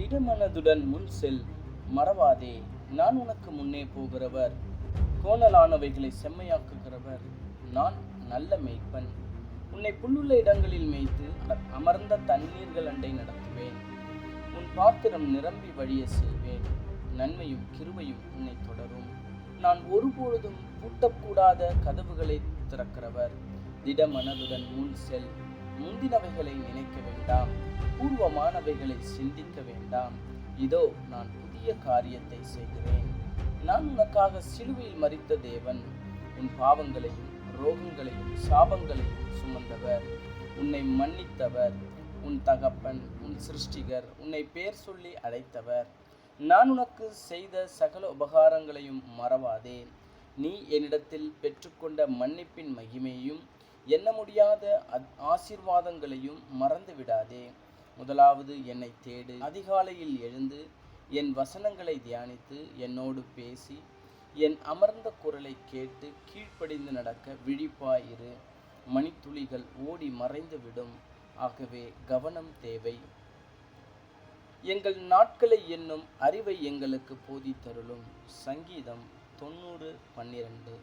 திடமனதுடன் முன் செல் மறவாதே நான் உனக்கு முன்னே போகிறவர். கோணலானவைகளை செம்மையாக்குகிறவர் நான் நல்ல மேய்ப்பன். உன்னை புல்லுள்ள இடங்களில் மேய்த்து அமர்ந்த தண்ணீர்கள் அண்டை நடத்துவேன். உன் பாத்திரம் நிரம்பி வழிய செய்வேன் நன்மையும் கிருமையும் உன்னை தொடரும். நான் ஒருபொழுதும் பூட்டக்கூடாத கதவுகளை திறக்கிறவர். திடமனதுடன் முன் செல் முந்தினவைகளை நினைக்க வேண்டாம். பூர்வமானவைகளை சிந்திக்க வேண்டாம். இதோ நான் புதிய காரியத்தை செய்கிறேன். நான் உனக்காக சிலுவையில் மறித்த தேவன். உன் பாவங்களையும் ரோகங்களையும் சாபங்களையும் சுமந்தவர். உன்னை மன்னித்தவர். உன் தகப்பன் உன் சிருஷ்டிகர் உன்னை பேர் சொல்லி அழைத்தவர். நான் உனக்கு செய்த சகல உபகாரங்களையும் மறவாதே. நீ என்னிடத்தில் பெற்றுக்கொண்ட மன்னிப்பின் மகிமையும் எண்ண முடியாத அத்- ஆசீர்வாதங்களையும் மறந்து விடாதே முதலாவது என்னை தேடு. அதிகாலையில் எழுந்து என் வசனங்களை தியானித்து என்னோடு பேசி என் அமர்ந்த குரலை கேட்டு கீழ்ப்படிந்து நடக்க விழிப்பாயிரு. மணித்துளிகள் ஓடி மறைந்து விடும் ஆகவே கவனம் தேவை. எங்கள் நாட்களை என்னும் அறிவை எங்களுக்கு போதித்தருளும். சங்கீதம் தொண்ணூறு பன்னிரண்டு.